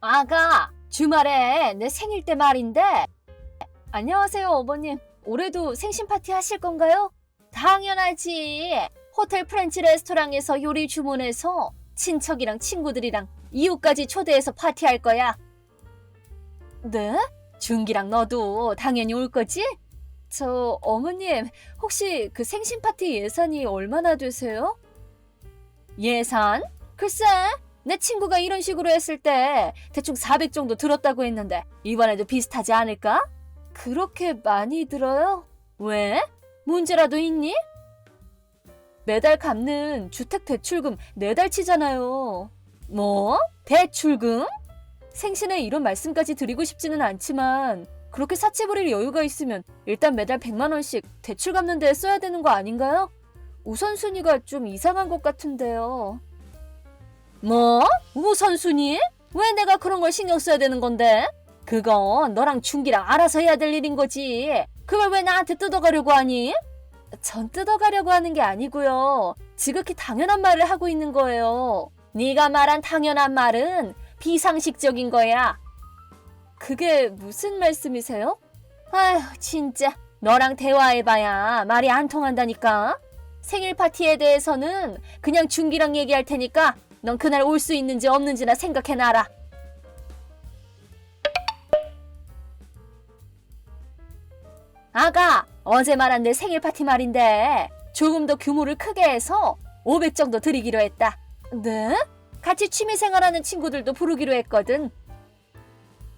아가, 주말에 내 생일 때 말인데. 안녕하세요, 어머님. 올해도 생신 파티 하실 건가요? 당연하지. 호텔 프렌치 레스토랑에서 요리 주문해서 친척이랑 친구들이랑 이웃까지 초대해서 파티할 거야. 네? 준기랑 너도 당연히 올 거지? 저 어머님 혹시 그 생신 파티 예산이 얼마나 되세요? 예산? 글쎄 내 친구가 이런 식으로 했을 때 대충 400 정도 들었다고 했는데 이번에도 비슷하지 않을까? 그렇게 많이 들어요? 왜? 문제라도 있니? 매달 갚는 주택 대출금 네 달치잖아요. 뭐? 대출금? 생신에 이런 말씀까지 드리고 싶지는 않지만 그렇게 사치 부릴 여유가 있으면 일단 매달 100만 원씩 대출 갚는 데 써야 되는 거 아닌가요? 우선순위가 좀 이상한 것 같은데요. 뭐? 우선순위? 왜 내가 그런 걸 신경 써야 되는 건데? 그건 너랑 준기랑 알아서 해야 될 일인 거지. 그걸 왜 나한테 뜯어가려고 하니? 전 뜯어가려고 하는 게 아니고요. 지극히 당연한 말을 하고 있는 거예요. 네가 말한 당연한 말은 비상식적인 거야. 그게 무슨 말씀이세요? 아휴, 진짜. 너랑 대화해봐야 말이 안 통한다니까. 생일 파티에 대해서는 그냥 준기랑 얘기할 테니까 넌 그날 올 수 있는지 없는지나 생각해놔라. 아가, 어제 말한 내 생일 파티 말인데 조금 더 규모를 크게 해서 500 정도 드리기로 했다. 네? 같이 취미 생활하는 친구들도 부르기로 했거든.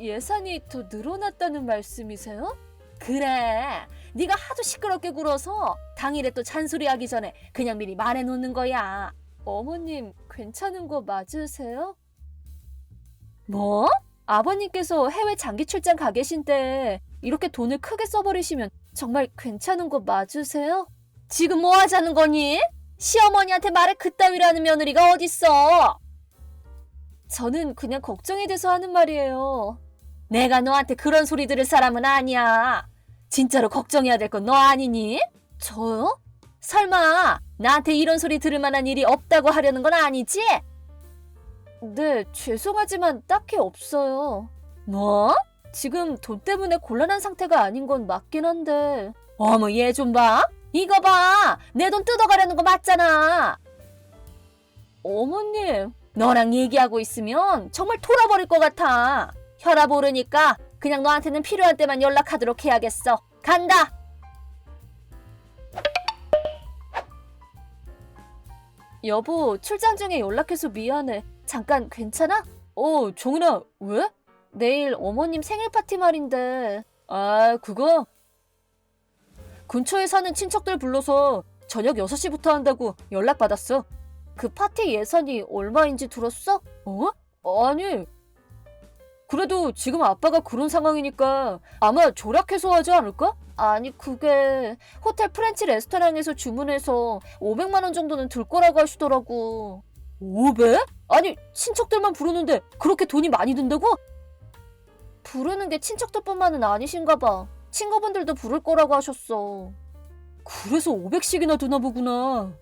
예산이 더 늘어났다는 말씀이세요? 그래. 네가 하도 시끄럽게 굴어서 당일에 또 잔소리하기 전에 그냥 미리 말해 놓는 거야. 어머님 괜찮은 거 맞으세요? 뭐? 아버님께서 해외 장기 출장 가 계신 때 이렇게 돈을 크게 써버리시면 정말 괜찮은 거 맞으세요? 지금 뭐 하자는 거니? 시어머니한테 말을 그따위로 하는 며느리가 어딨어? 저는 그냥 걱정이 돼서 하는 말이에요. 내가 너한테 그런 소리 들을 사람은 아니야. 진짜로 걱정해야 될 건 너 아니니? 저요? 설마 나한테 이런 소리 들을 만한 일이 없다고 하려는 건 아니지? 네, 죄송하지만 딱히 없어요. 뭐? 지금 돈 때문에 곤란한 상태가 아닌 건 맞긴 한데. 어머, 얘 좀 봐. 이거 봐. 내 돈 뜯어가려는 거 맞잖아. 어머님, 너랑 얘기하고 있으면 정말 돌아버릴 것 같아. 혈압 오르니까 그냥 너한테는 필요할 때만 연락하도록 해야겠어. 간다. 여보, 출장 중에 연락해서 미안해. 잠깐 괜찮아? 어, 정은아, 왜? 내일 어머님 생일 파티 말인데. 아, 그거? 근처에 사는 친척들 불러서 저녁 6시부터 한다고 연락받았어. 그 파티 예산이 얼마인지 들었어? 어? 아니. 그래도 지금 아빠가 그런 상황이니까 아마 조락해서 하지 않을까? 아니, 그게 호텔 프렌치 레스토랑에서 주문해서 500만 원 정도는 들 거라고 하시더라고. 500? 아니, 친척들만 부르는데 그렇게 돈이 많이 든다고? 부르는 게 친척들뿐만은 아니신가 봐. 친구분들도 부를 거라고 하셨어. 그래서 500씩이나 드나 보구나.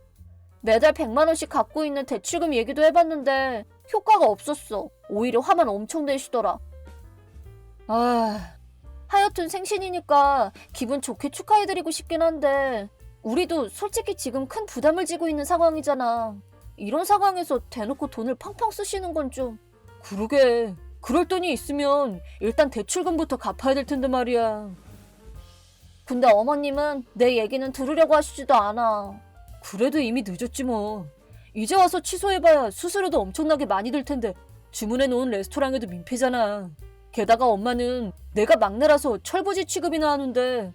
매달 100만 원씩 갖고 있는 대출금 얘기도 해봤는데 효과가 없었어. 오히려 화만 엄청 내시더라. 아, 하여튼 생신이니까 기분 좋게 축하해드리고 싶긴 한데 우리도 솔직히 지금 큰 부담을 지고 있는 상황이잖아. 이런 상황에서 대놓고 돈을 팡팡 쓰시는 건 좀... 그러게. 그럴 돈이 있으면 일단 대출금부터 갚아야 될 텐데 말이야. 근데 어머님은 내 얘기는 들으려고 하시지도 않아. 그래도 이미 늦었지 뭐. 이제 와서 취소해봐야 수수료도 엄청나게 많이 들 텐데 주문해 놓은 레스토랑에도 민폐잖아. 게다가 엄마는 내가 막내라서 철부지 취급이나 하는데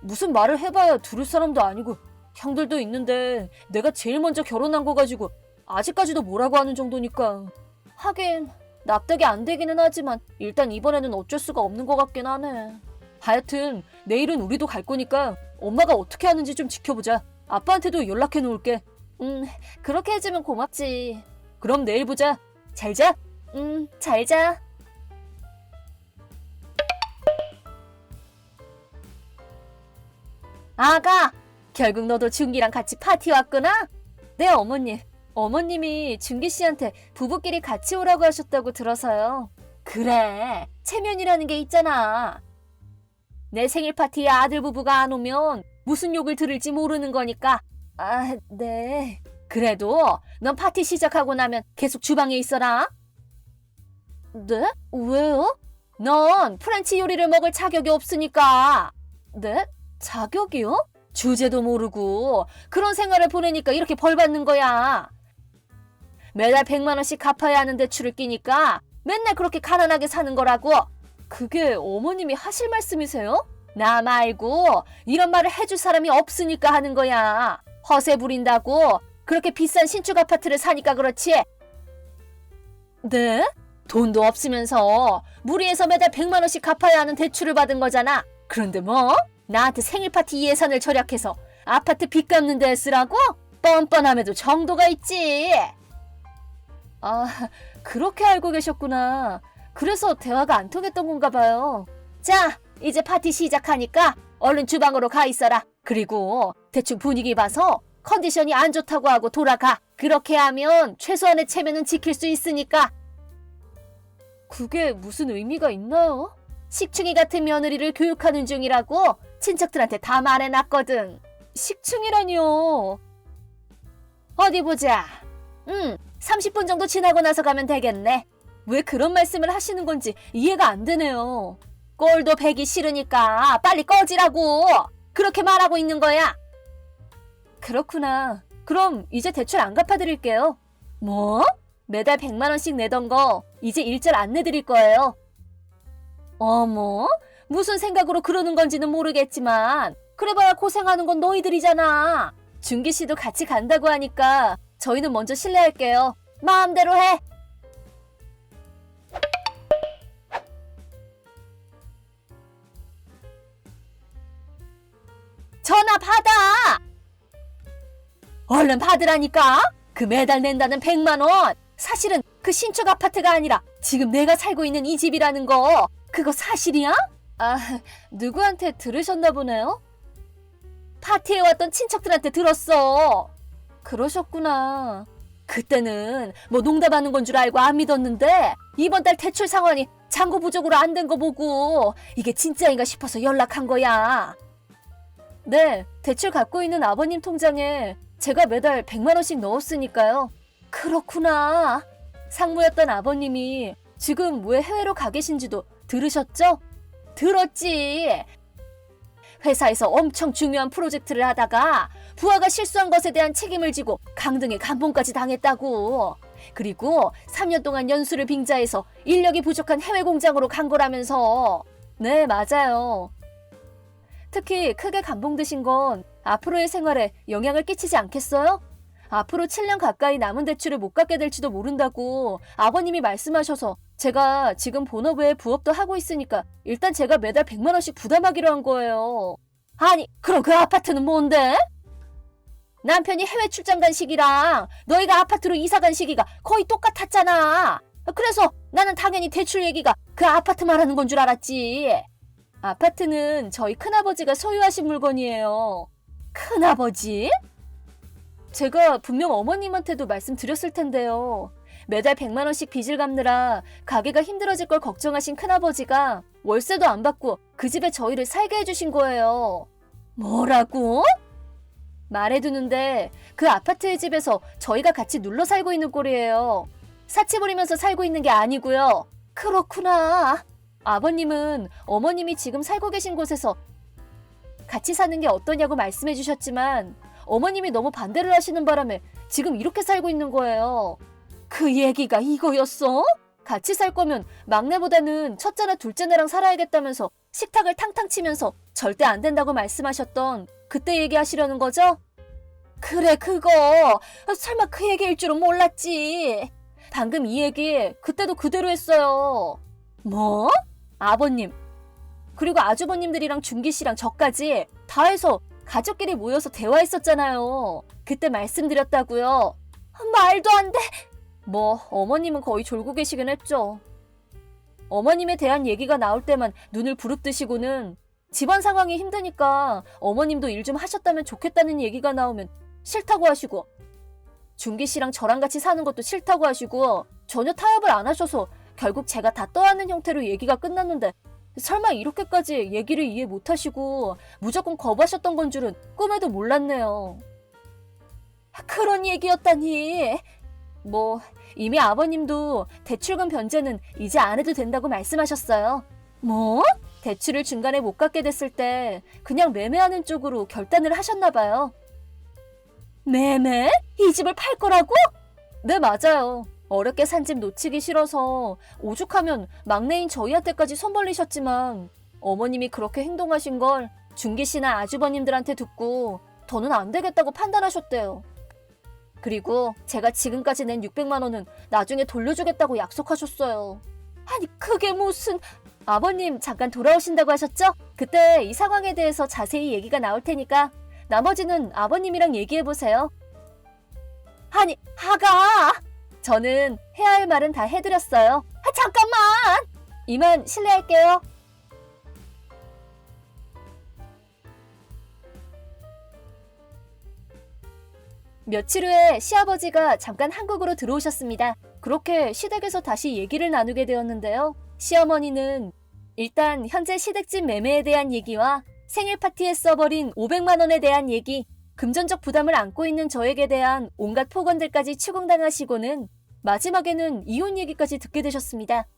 무슨 말을 해봐야 들을 사람도 아니고 형들도 있는데 내가 제일 먼저 결혼한 거 가지고 아직까지도 뭐라고 하는 정도니까. 하긴 납득이 안 되기는 하지만 일단 이번에는 어쩔 수가 없는 것 같긴 하네. 하여튼 내일은 우리도 갈 거니까 엄마가 어떻게 하는지 좀 지켜보자. 아빠한테도 연락해 놓을게. 음, 그렇게 해주면 고맙지. 그럼 내일 보자. 잘 자. 음, 잘 자. 아가, 결국 너도 준기랑 같이 파티 왔구나? 네, 어머니. 어머님이 준기 씨한테 부부끼리 같이 오라고 하셨다고 들어서요. 그래, 체면이라는 게 있잖아. 내 생일 파티에 아들 부부가 안 오면 무슨 욕을 들을지 모르는 거니까. 아, 네. 그래도 넌 파티 시작하고 나면 계속 주방에 있어라. 네? 왜요? 넌 프렌치 요리를 먹을 자격이 없으니까. 네? 자격이요? 주제도 모르고 그런 생활을 보내니까 이렇게 벌 받는 거야. 매달 100만 원씩 갚아야 하는 대출을 끼니까 맨날 그렇게 가난하게 사는 거라고. 그게 어머님이 하실 말씀이세요? 나 말고 이런 말을 해줄 사람이 없으니까 하는 거야. 허세 부린다고 그렇게 비싼 신축 아파트를 사니까 그렇지. 네? 돈도 없으면서 무리해서 매달 100만 원씩 갚아야 하는 대출을 받은 거잖아. 그런데 뭐? 나한테 생일 파티 예산을 절약해서 아파트 빚 갚는 데 쓰라고? 뻔뻔함에도 정도가 있지. 아, 그렇게 알고 계셨구나. 그래서 대화가 안 통했던 건가 봐요. 자, 이제 파티 시작하니까 얼른 주방으로 가 있어라. 그리고 대충 분위기 봐서 컨디션이 안 좋다고 하고 돌아가. 그렇게 하면 최소한의 체면은 지킬 수 있으니까. 그게 무슨 의미가 있나요? 식충이 같은 며느리를 교육하는 중이라고 친척들한테 다 말해놨거든. 식충이라니요. 어디 보자. 응, 30분 정도 지나고 나서 가면 되겠네. 왜 그런 말씀을 하시는 건지 이해가 안 되네요. 꼴도 배기 싫으니까 빨리 꺼지라고. 그렇게 말하고 있는 거야. 그렇구나. 그럼 이제 대출 안 갚아드릴게요. 뭐? 매달 100만 원씩 내던 거 이제 일절 안 내드릴 거예요. 어머, 무슨 생각으로 그러는 건지는 모르겠지만 그래봐야 고생하는 건 너희들이잖아. 준기 씨도 같이 간다고 하니까 저희는 먼저 실례할게요. 마음대로 해. 전화 받아! 얼른 받으라니까! 그 매달 낸다는 100만 원! 사실은 그 신축 아파트가 아니라 지금 내가 살고 있는 이 집이라는 거 그거 사실이야? 아, 누구한테 들으셨나 보네요? 파티에 왔던 친척들한테 들었어. 그러셨구나. 그때는 뭐 농담하는 건 줄 알고 안 믿었는데 이번 달 대출 상환이 잔고 부족으로 안 된 거 보고 이게 진짜인가 싶어서 연락한 거야. 네, 대출 갖고 있는 아버님 통장에 제가 매달 100만 원씩 넣었으니까요. 그렇구나. 상무였던 아버님이 지금 왜 해외로 가 계신지도 들으셨죠? 들었지. 회사에서 엄청 중요한 프로젝트를 하다가 부하가 실수한 것에 대한 책임을 지고 강등의 감봉까지 당했다고. 그리고 3년 동안 연수를 빙자해서 인력이 부족한 해외 공장으로 간 거라면서. 네, 맞아요. 특히 크게 감봉드신 건 앞으로의 생활에 영향을 끼치지 않겠어요? 앞으로 7년 가까이 남은 대출을 못 갚게 될지도 모른다고 아버님이 말씀하셔서 제가 지금 본업에 부업도 하고 있으니까 일단 제가 매달 100만 원씩 부담하기로 한 거예요. 아니, 그럼 그 아파트는 뭔데? 남편이 해외 출장 간 시기랑 너희가 아파트로 이사 간 시기가 거의 똑같았잖아. 그래서 나는 당연히 대출 얘기가 그 아파트 말하는 건 줄 알았지. 아파트는 저희 큰아버지가 소유하신 물건이에요. 큰아버지? 제가 분명 어머님한테도 말씀드렸을 텐데요. 매달 100만 원씩 빚을 갚느라 가게가 힘들어질 걸 걱정하신 큰아버지가 월세도 안 받고 그 집에 저희를 살게 해주신 거예요. 뭐라고? 말해두는데 그 아파트의 집에서 저희가 같이 눌러 살고 있는 꼴이에요. 사치 부리면서 살고 있는 게 아니고요. 그렇구나. 아버님은 어머님이 지금 살고 계신 곳에서 같이 사는 게 어떠냐고 말씀해 주셨지만 어머님이 너무 반대를 하시는 바람에 지금 이렇게 살고 있는 거예요. 그 얘기가 이거였어? 같이 살 거면 막내보다는 첫째나 둘째네랑 살아야겠다면서 식탁을 탕탕 치면서 절대 안 된다고 말씀하셨던 그때 얘기하시려는 거죠? 그래 그거 설마 그 얘기일 줄은 몰랐지. 방금 이 얘기 그때도 그대로 했어요. 뭐? 아버님 그리고 아주버님들이랑 준기 씨랑 저까지 다 해서 가족끼리 모여서 대화했었잖아요. 그때 말씀드렸다고요. 말도 안 돼. 뭐 어머님은 거의 졸고 계시긴 했죠. 어머님에 대한 얘기가 나올 때만 눈을 부릅뜨시고는 집안 상황이 힘드니까 어머님도 일 좀 하셨다면 좋겠다는 얘기가 나오면 싫다고 하시고 준기 씨랑 저랑 같이 사는 것도 싫다고 하시고 전혀 타협을 안 하셔서 결국 제가 다 떠안는 형태로 얘기가 끝났는데 설마 이렇게까지 얘기를 이해 못 하시고 무조건 거부하셨던 건 줄은 꿈에도 몰랐네요. 그런 얘기였다니. 뭐 이미 아버님도 대출금 변제는 이제 안 해도 된다고 말씀하셨어요. 뭐? 대출을 중간에 못 갚게 됐을 때 그냥 매매하는 쪽으로 결단을 하셨나 봐요. 매매? 이 집을 팔 거라고? 네, 맞아요. 어렵게 산 집 놓치기 싫어서 오죽하면 막내인 저희한테까지 손 벌리셨지만 어머님이 그렇게 행동하신 걸 준기 씨나 아주버님들한테 듣고 더는 안 되겠다고 판단하셨대요. 그리고 제가 지금까지 낸 600만 원은 나중에 돌려주겠다고 약속하셨어요. 아니 그게 무슨 아버님 잠깐 돌아오신다고 하셨죠? 그때 이 상황에 대해서 자세히 얘기가 나올 테니까 나머지는 아버님이랑 얘기해 보세요. 아니 아가 저는 해야 할 말은 다 해드렸어요. 아, 잠깐만 이만 실례할게요. 며칠 후에 시아버지가 잠깐 한국으로 들어오셨습니다. 그렇게 시댁에서 다시 얘기를 나누게 되었는데요. 시어머니는 일단 현재 시댁집 매매에 대한 얘기와 생일 파티에 써버린 500만 원에 대한 얘기, 금전적 부담을 안고 있는 저에게 대한 온갖 폭언들까지 추궁당하시고는 마지막에는 이혼 얘기까지 듣게 되셨습니다.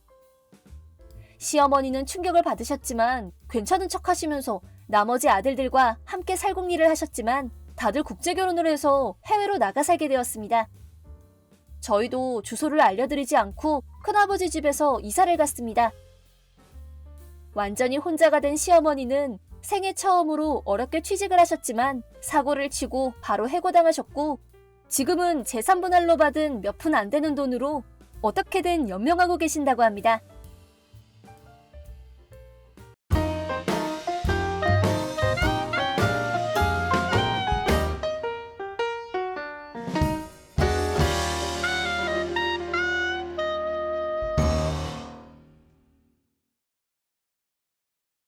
시어머니는 충격을 받으셨지만 괜찮은 척 하시면서 나머지 아들들과 함께 살궁리를 하셨지만 다들 국제 결혼을 해서 해외로 나가 살게 되었습니다. 저희도 주소를 알려드리지 않고 큰아버지 집에서 이사를 갔습니다. 완전히 혼자가 된 시어머니는 생애 처음으로 어렵게 취직을 하셨지만 사고를 치고 바로 해고당하셨고 지금은 재산 분할로 받은 몇 푼 안 되는 돈으로 어떻게든 연명하고 계신다고 합니다.